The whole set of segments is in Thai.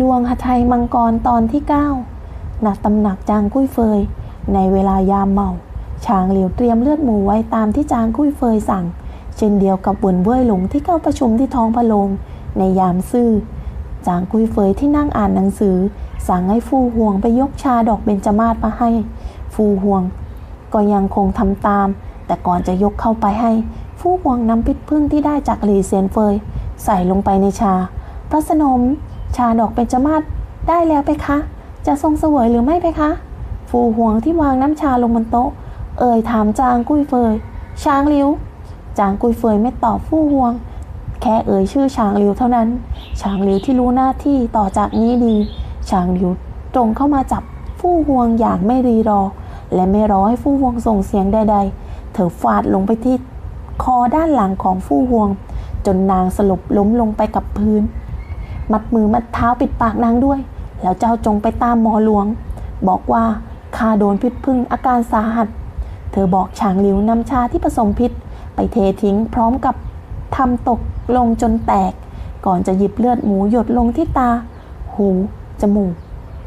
ดวงหทัยมังกรตอนที่9ณตำหนักจางกุ้ยเฟย ในเวลายามเมาช้างเหลียวเตรียมเลือดหมูไว้ตามที่จางกุ้ยเฟยสั่ง เช่นเดียวกับบุนเว่ยหลงที่เข้าประชุมที่ท้องพระโรงในยามซื่อ จางกุ้ยเฟยที่นั่งอ่านหนังสือ สั่งให้ฟูห่วงไปยกชาดอกเบญจมาศมาให้ ฟูห่วง ก็ยังคงทำตาม แต่ก่อนจะยกเข้าไปให้ ฟูห่วงนำพิษพึ่งที่ได้จากหลีเซียนเฟย ใส่ลงไปในชาพระสนม ชาดอกเบญจมาศได้แล้วไปคะ จะทรงเสวยหรือไม่ไปคะ ฟูห่วงที่วางน้ำชาลงบนโต๊ะ เอ่ยถามจางกุ้ยเฟย ช้างลิ้ว จางกุยเฟยไม่ตอบฟู่ห่วง แค่เอ่ยชื่อช้างหลิวเท่านั้น ช้างหลิวที่รู้หน้าที่ต่อจากนี้ดี ช้างหลิวตรงเข้ามาจับฟู่ห่วงอย่างไม่รีรอ และไม่รอให้ฟู่ห่วงส่งเสียงใด ๆ เธอฟาดลงไปที่คอด้านหลังของฟู่ห่วง จนนางสลบล้มลงไปกับพื้น มัดมือมัดเท้าปิดปากนางด้วย แล้วเจ้าจงไปตามหมอหลวง บอกว่าข้าโดนพิษพึ่งอาการสาหัส เธอบอกฉางหลิวนำชาที่ผสมพิษ ไปเททิ้งพร้อมกับทำตกลงจนแตก ก่อนจะหยิบเลือดหมูหยดลงที่ตา หู จมูก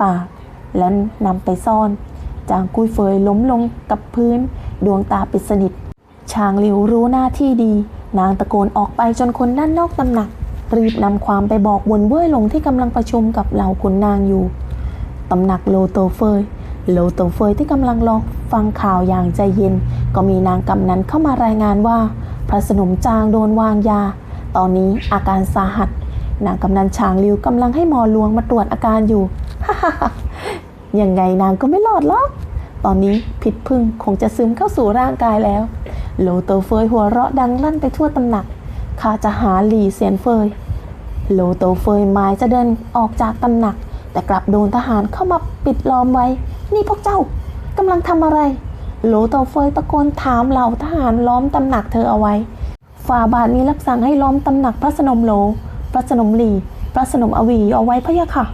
ปาก แล้วนำไปซ่อน จางกุ้ยเฟยล้มลงกับพื้น ดวงตาปิดสนิท ชางหลิวรู้หน้าที่ดี นางตะโกนออกไปจนคนด้านนอกตำหนัก รีบนำความไปบอกวนเว่ยหลงที่กำลังประชุมกับเหล่าขุนนางอยู่ตำหนักโลโตเฟยโลโตเฟยที่กำลังรอฟังข่าวอย่างใจเย็น ก็มีนางกำนันเข้ามารายงานว่า พระสนมจางโดนวางยา ตอนนี้อาการสาหัส นางกำนันช้างลิวกำลังให้หมอหลวงมาตรวจอาการอยู่ยังไงนางก็ไม่รอดหรอกตอนนี้พิษพึ่งคงจะซึมเข้าสู่ร่างกายแล้ว โลโตเฟยหัวเราะดังลั่นไปทั่วตำหนัก ข้าจะหาหลี่เสียนเฟยโลโตเฟยหมายจะเดินออกจากตำหนัก แต่กลับโดนทหารเข้ามาปิดล้อมไว้ นี่พวกเจ้ากำลังทำอะไร โลโตเฟยตะโกนถามเหล่าทหารล้อมตำหนักเธอเอาไว้ฝ่าบาทมีรับสั่งให้ล้อมตำหนักพระสนมโล พระสนมหลี พระสนมอวีเอาไว้พะยะค่ะ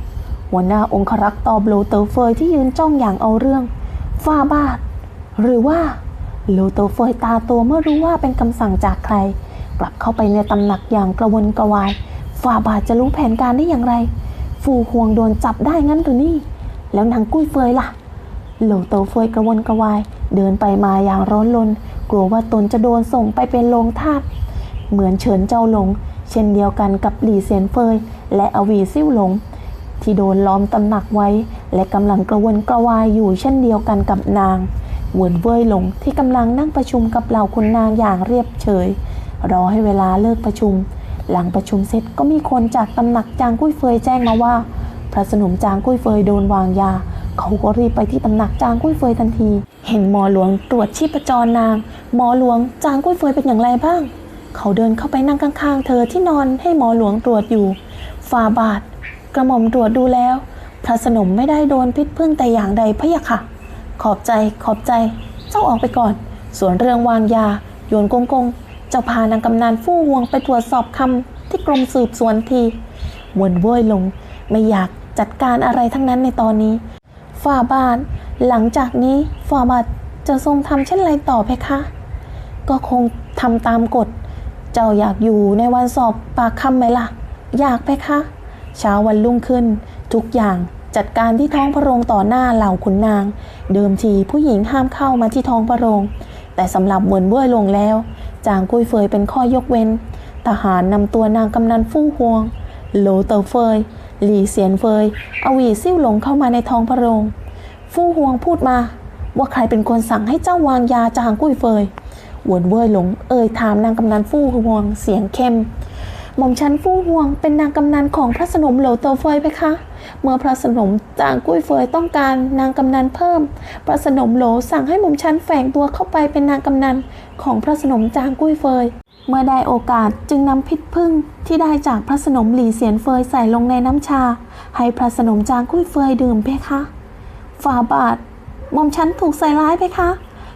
หัวหน้าองครักษ์ตอบโลเตเฟยที่ยืนจ้องอย่างเอาเรื่องฝ่าบาท หรือว่าโลโตเฟยตาโตเมื่อรู้ว่าเป็นคำสั่งจากใคร กลับเข้าไปในตำหนักอย่างกระวนกระวาย ฝ่าบาทจะรู้แผนการได้อย่างไร ฟูห่วงโดนจับได้งั้นหรือนี่ แล้วนางกุ้ยเฟยล่ะหลโตเฟยกระวนกระวาย เดินไปมาอย่างร้อนรนกลัวว่าตนจะโดนส่งไปเป็นโลงทาสเหมือนเฉินเจ้าหลง เช่นเดียวกันกับหลี่เซียนเฟย และอวีซิ่วหลง ที่โดนล้อมตำหนักไว้ และกำลังกระวนกระวายอยู่เช่นเดียวกันกับนางหวนเว่ยหลงที่กำลังนั่งประชุมกับเหล่าคุณนางอย่างเรียบเฉย รอให้เวลาเลิกประชุม หลังประชุมเสร็จก็มีคนจากตำหนักจางกุ้ยเฟยแจ้งมาว่า พระสนมจางกุ้ยเฟยโดนวางยา เขาก็รีบไปที่ตำหนักจางกุ้ยเฟยทันที เห็นหมอหลวงตรวจชีพจรนาง หมอหลวงจางกุ้ยเฟยเป็นอย่างไรบ้าง เขาเดินเข้าไปนั่งข้างๆ เธอที่นอนให้หมอหลวงตรวจอยู่ฟาบาท กระหม่อมตรวจดูแล้ว พระสนมไม่ได้โดนพิษพึ่งแต่อย่างใดพะยะค่ะ ขอบใจขอบใจ เจ้าออกไปก่อน ส่วนเรื่องวางยาโยนกงกง จ้าพานางกำนันฟู่วงไปตรวจสอบคำที่กรมสืบสวนทีวนเว่ยหลง ไม่อยากจัดการอะไรทั้งนั้นในตอนนี้ฝ่าบาทหลังจากนี้ฝ่าบาทจะทรงทำเช่นไรต่อเพคะ ก็คงทำตามกฎ เจ้าอยากอยู่ในวันสอบปากคำไหมล่ะ อยากเพคะเช้าวันรุ่งขึ้น ทุกอย่างจัดการที่ท้องพระโรงต่อหน้าเหล่าขุนนาง เดิมทีผู้หญิงห้ามเข้ามาที่ท้องพระโรง แต่สำหรับเหมือนเบ้ยลงแล้ว จางกุ้ยเฟยเป็นข้อยกเว้น ทหารนำตัวนางกำนันฟู่ฮวงโหลเตอเฟย หลี่เสียนเฟยอวีซิ่วหลงเข้ามาในท้องพระโรง ฟู่ฮวงพูดมา ว่าใครเป็นคนสั่งให้เจ้าวางยาจางกุ้ยเฟยหวนเว่ยหลงเอ่ยถามนางกำนันฟู่ฮวงเสียงเข้ม หม่อมชันฟู่ฮวงเป็นนางกำนันของพระสนมโหลโตเฟยไปคะ เมื่อพระสนมจางกุ้ยเฟยต้องการนางกำนันเพิ่ม พระสนมโหลสั่งให้หม่อมชันแฝงตัวเข้าไปเป็นนางกำนันของพระสนมจางกุ้ยเฟย เมื่อได้โอกาสจึงนำพิษพึ่งที่ได้จากพระสนมหลีเสียนเฟยใส่ลงในน้ำชา ให้พระสนมจางกุ้ยเฟยดื่มเพคะ ฝ่าบาทหม่อมชันถูกใส่ร้ายเพคะ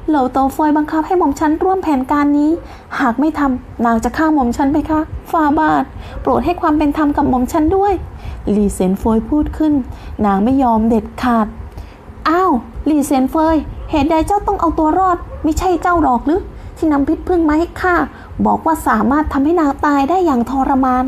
เหล่าโตเฟยบังคับให้หม่อมชันร่วมแผนการนี้ หากไม่ทำนางจะฆ่าหม่อมชันไปคะฝ่าบาท โปรดให้ความเป็นธรรมกับหม่อมชันด้วยหลีเซนเฟยพูดขึ้น นางไม่ยอมเด็ดขาด อ้าวหลีเซนเฟย เหตุใดเจ้าต้องเอาตัวรอด ไม่ใช่เจ้าหรอกหรือที่นำพิษพึ่งมาให้ข้าบอกว่าสามารถทำให้นางตายได้อย่างทรมาน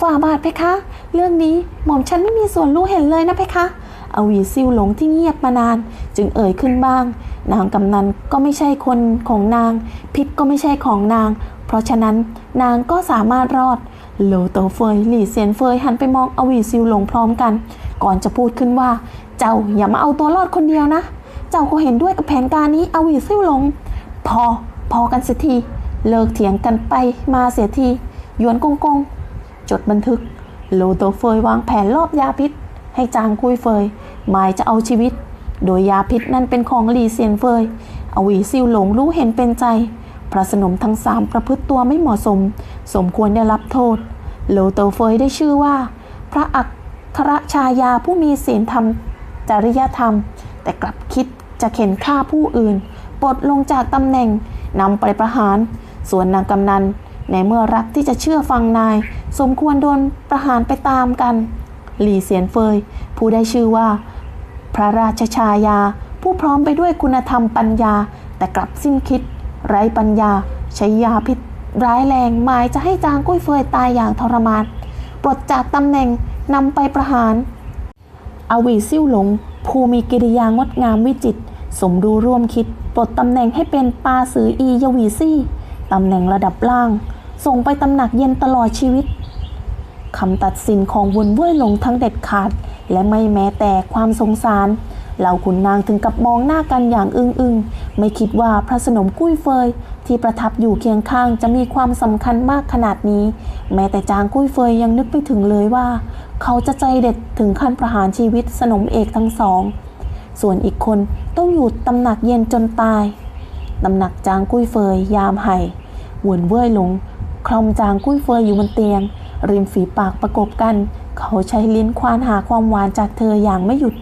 ฝ่าบาทเพคะ เรื่องนี้หม่อมฉันไม่มีส่วนรู้เห็นเลยนะเพคะ อวีซิวหลงที่เงียบมานาน จึงเอ่ยขึ้นบ้าง นางกำนันก็ไม่ใช่คนของนาง พิษก็ไม่ใช่ของนาง เพราะฉะนั้นนางก็สามารถรอดโลโตเฟยหลี่เซียนเฟยหันไปมองอวีซิวหลงพร้อมกัน ก่อนจะพูดขึ้นว่า เจ้าอย่ามาเอาตัวรอดคนเดียวนะ เจ้าก็เห็นด้วยกับแผนการนี้อวีซิวหลง พอพอกันเสียที เลิกเถียงกันไปมาเสียทีหยวนกงกง จดบันทึก โลโตเฟยวางแผนลอบยาพิษ ให้จางกุยเฟยหมายจะเอาชีวิต โดยยาพิษนั่นเป็นของหลีเซียนเฟยอวีซิวหลงรู้เห็นเป็นใจ พระสนมทั้งสามประพฤติตัวไม่เหมาะสม สมควรได้รับโทษ โลโตเฟยได้ชื่อว่า พระอัครชายาผู้มีศีลธรรม จริยธรรม แต่กลับคิดจะเข็นฆ่าผู้อื่น ปลดลงจากตำแหน่งนำไปประหาร ส่วนนางกำนัน ในเมื่อรักที่จะเชื่อฟังนาย สมควรโดนประหารไปตามกัน หลีเสียนเฟย ผู้ได้ชื่อว่า พระราชชายา ผู้พร้อมไปด้วยคุณธรรมปัญญา แต่กลับสิ้นคิด ไร้ปัญญาใช้ยาพิษร้ายแรงหมายจะให้จางกุ้ยเฟยตายอย่างทรมาน ปลดจากตำแหน่งนำไปประหารอวีซิ่วหลง ภูมีกิริยางดงามวิจิต สมรู้ร่วมคิด ปลดตำแหน่งให้เป็นปาสืออียวีซี่ตำแหน่งระดับล่าง ส่งไปตำหนักเย็นตลอดชีวิตคำตัดสินของวนเว่ยหลงทั้งเด็ดขาด และไม่แม้แต่ความสงสารเหล่าขุนนางถึงกับมองหน้ากันอย่างอึ้งอึงๆไม่คิดว่าพระสนมกุ้ยเฟย ที่ประทับอยู่เคียงข้างจะมีความสำคัญมากขนาดนี้ แม้แต่จางกุ้ยเฟยยังนึกไม่ถึงเลยว่า เขาจะใจเด็ดถึงขั้นประหารชีวิตสนมเอกทั้งสอง ส่วนอีกคนต้องอยู่ตำหนักเย็นจนตายตำหนักจางกุ้ยเฟยยามไห่หวนเว่ยหลงคลอมจางกุ้ยเฟยอยู่บนเตียง ริมฝีปากประกบกัน เขาใช้ลิ้นควานหาความหวานจากเธออย่างไม่หยุด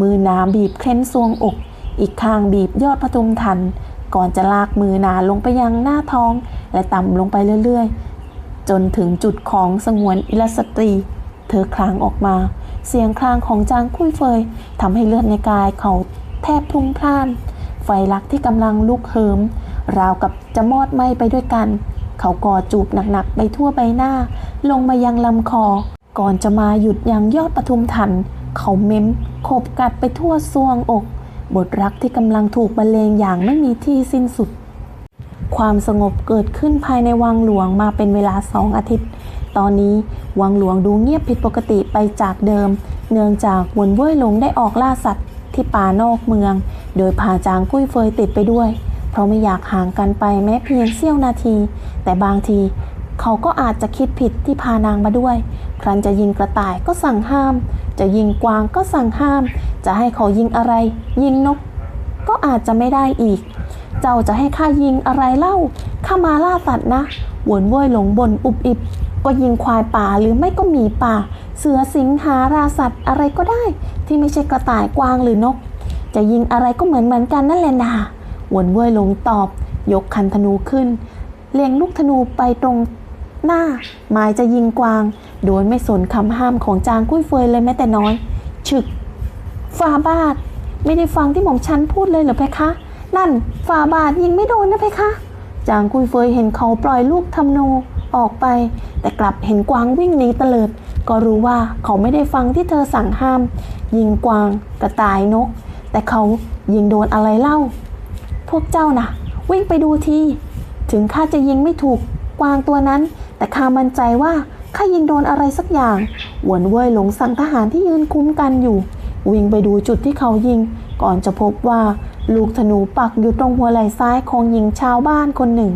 มือหนาบีบเค้นซวงอก อีกข้างบีบยอดพทุมทัน ก่อนจะลากมือหนาลงไปยังหน้าท้อง และต่ำลงไปเรื่อยๆ จนถึงจุดของสงวนอิลสตรี เธอคลางออกมา เสียงคลางของจางคุ้ยเฟยทำให้เลือดในกายเขาแทบพุ่งพล่าน ไฟลักที่กำลังลุกเหิม ราวกับจะมอดไหม้ไปด้วยกัน เขากอดจูบหนักๆไปทั่วใบหน้า ลงมายังลำคอ ก่อนจะมาหยุดยังยอดปทุมทัน เขาเม้มขบกัดไปทั่วซวงอก บทรักที่กำลังถูกบรรเลงอย่างไม่มีที่สิ้นสุด ความสงบเกิดขึ้นภายในวังหลวงมาเป็นเวลาสองอาทิตย์ ตอนนี้วังหลวงดูเงียบผิดปกติไปจากเดิม เนื่องจากวนเว่ยหลงได้ออกล่าสัตว์ที่ป่านอกเมือง โดยพาจางกุ้ยเฟยติดไปด้วย เพราะไม่อยากห่างกันไปแม้เพียงเสี้ยวนาที แต่บางที เขาก็อาจจะคิดผิดที่พานางมาด้วย ครั้นจะยิงกระต่ายก็สั่งห้าม จะยิงกวางก็สั่งห้าม จะให้เขายิงอะไร ยิงนก ก็อาจจะไม่ได้อีก เจ้าจะให้ข้ายิงอะไรเล่า ข้ามาล่าสัตว์นะหวนเว่ยหลงบนอุบอิบ ก็ยิงควายป่าหรือไม่ก็หมีป่า เสือสิงหาราสัตว์อะไรก็ได้ ที่ไม่ใช่กระต่ายกวางหรือนก จะยิงอะไรก็เหมือนเหมือนกันนั่นแหละนาหวนเว่ยหลงตอบ ยกคันธนูขึ้นเล็งลูกธนูไปตรง หน้าหมายจะยิงกวาง โดยไม่สนคำห้ามของจางกุ้ยเฟยเลยแม้แต่น้อย ฉึกฟาบาทไม่ได้ฟังที่หม่อมฉันพูดเลยเหรอเพคะ นั่นฟาบาทยิงไม่โดนนะเพคะ จางกุ้ยเฟยเห็นเขาปล่อยลูกทำโนออกไป แต่กลับเห็นกวางวิ่งหนีเตลิด ก็รู้ว่าเขาไม่ได้ฟังที่เธอสั่งห้าม ยิงกวางกระต่ายนก แต่เขายิงโดนอะไรเล่า พวกเจ้านะ่ะ วิ่งไปดูที ถึงข้าจะยิงไม่ถูกกวางตัวนั้น แต่ข้ามั่นใจว่าข้ายิงโดนอะไรสักอย่างหวนเว่ยหลงสั่งทหารที่ยืนคุ้มกันอยู่ วิ่งไปดูจุดที่เขายิง ก่อนจะพบว่าลูกธนูปักอยู่ตรงหัวไหล่ซ้ายของหญิงชาวบ้านคนหนึ่ง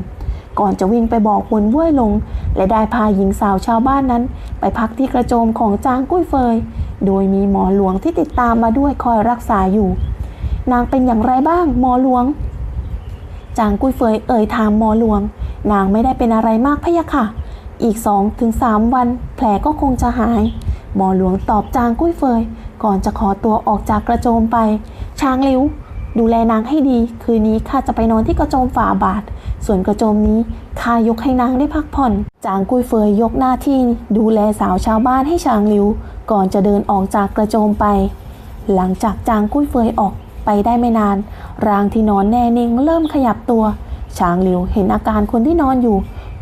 ก่อนจะวิ่งไปบอกหวนเว่ยหลง และได้พาหญิงสาวชาวบ้านนั้น ไปพักที่กระโจมของจางกุ้ยเฟย โดยมีหมอหลวงที่ติดตามมาด้วยคอยรักษาอยู่ นางเป็นอย่างไรบ้างหมอหลวง จางกุ้ยเฟยเอ่ยถามหมอหลวง นางไม่ได้เป็นอะไรมากพะยะค่ะ อีกสองถึงสามวัน แผลก็คงจะหาย หมอหลวงตอบจางกุ้ยเฟย ก่อนจะขอตัวออกจากกระโจมไป ช้างลิ้ว ดูแลนางให้ดี คืนนี้ข้าจะไปนอนที่กระโจมฝ่าบาท ส่วนกระโจมนี้ข้ายกให้นางได้พักผ่อน จางกุ้ยเฟยยกหน้าที่ ดูแลสาวชาวบ้านให้ช้างลิ้ว ก่อนจะเดินออกจากกระโจมไป หลังจากจางกุ้ยเฟยออกไปได้ไม่นาน ร่างที่นอนแน่นิ่งเริ่มขยับตัวช้างหลิวเห็นอาการคนที่นอนอยู่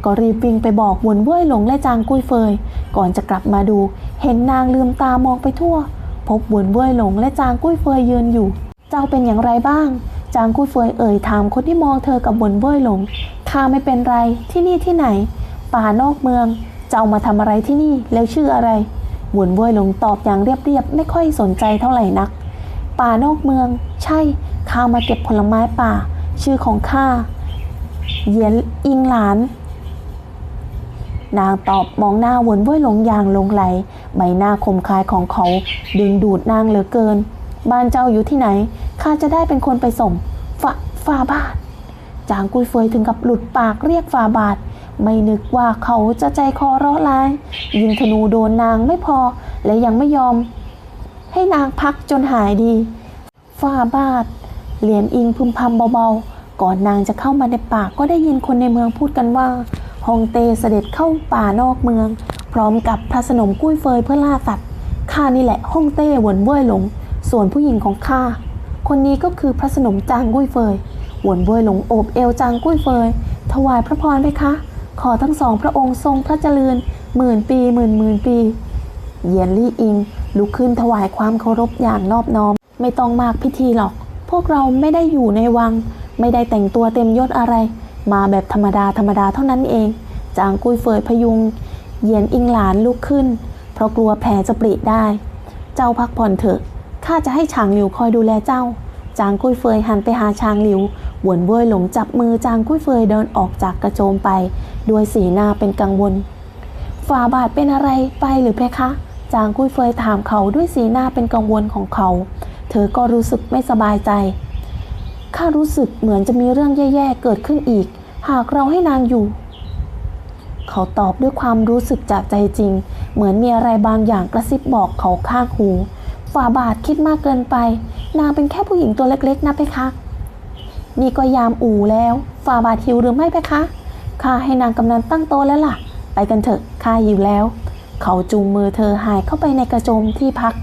ก็รีบวิ่งไปบอกหวนเว่ยหลงและจางกุ้ยเฟย ก่อนจะกลับมาดู เห็นนางลืมตามองไปทั่ว พบหวนเว่ยหลงและจางกุ้ยเฟยยืนอยู่ เจ้าเป็นอย่างไรบ้าง จางกุ้ยเฟยเอ่ยถามคนที่มองเธอกับหวนเว่ยหลงข้าไม่เป็นไรที่นี่ที่ไหน ป่านอกเมือง เจ้ามาทำอะไรที่นี่แล้วชื่ออะไรหวนเว่ยหลงตอบอย่างเรียบๆไม่ค่อยสนใจเท่าไหร่นัก ป่านอกเมือง ใช่ข้ามาเก็บผลไม้ป่า ชื่อของข้าเยียนอิงหลาน นางตอบมองหน้าวนเว่ยหลงอย่างหลงไหล ใบหน้าคมคายของเขา ดึงดูดนางเหลือเกิน บ้านเจ้าอยู่ที่ไหน ข้าจะได้เป็นคนไปส่งฝาฟาบาท จางกุยเฟยถึงกับหลุดปากเรียกฟาบาท ไม่นึกว่าเขาจะใจคอร้อร้าย ยิงธนูโดนนางไม่พอ และยังไม่ยอม ให้นางพักจนหายดีฟาบาท เหรียญอิงพึมพำเบาๆ ก่อนนางจะเข้ามาในป่าก็ได้ยินคนในเมืองพูดกันว่า ฮองเตเสด็จเข้าป่านอกเมือง พร้อมกับพระสนมกุ้ยเฟยเพื่อล่าสัตว์ข้านี่แหละฮ่องเต้หวนเว่ยหลง ส่วนผู้หญิงของข้าคนนี้ก็คือพระสนมจางกุ้ยเฟยหวนเว่ยหลงโอบเอวจางกุ้ยเฟยถวายพระพรไหมคะ ขอทั้งสองพระองค์ทรงพระเจริญหมื่นปีหมื่นหมื่นปีเยียนลี่อิงลุกขึ้นถวายความเคารพอย่างนอบน้อม ไม่ต้องมากพิธีหรอก พวกเราไม่ได้อยู่ในวัง ไม่ได้แต่งตัวเต็มยศอะไร มาแบบธรรมดาธรรมดาเท่านั้นเอง จางกุ้ยเฟยพยุง เหยียนอิงหลานลุกขึ้น เพราะกลัวแผลจะปริได้ เจ้าพักผ่อนเถอะ ข้าจะให้ฉางหลิวคอยดูแลเจ้า จางกุ้ยเฟยหันไปหาชางหลิวหวนเว่ยหลงจับมือจางกุ้ยเฟยเดินออกจากกระโจมไป ด้วยสีหน้าเป็นกังวลฝ่าบาทเป็นอะไรไปหรือเพคะ จางกุ้ยเฟยถามเขาด้วยสีหน้าเป็นกังวลของเขา เธอก็รู้สึกไม่สบายใจ ข้ารู้สึกเหมือนจะมีเรื่องแย่ๆเกิดขึ้นอีก หากเราให้นางอยู่ เขาตอบด้วยความรู้สึกจากใจจริง เหมือนมีอะไรบางอย่างกระซิบบอกเขาข้างหูฝ่าบาทคิดมากเกินไป นางเป็นแค่ผู้หญิงตัวเล็กๆนะเพคะนี่ก็ยามอู่แล้วฝ่าบาทหิวหรือไม่เพคะข้าให้นางกำนันตั้งโต๊ะแล้วล่ะ ไปกันเถอะข้าหิวแล้ว เขาจูงมือเธอหายเข้าไปในกระโจมที่พัก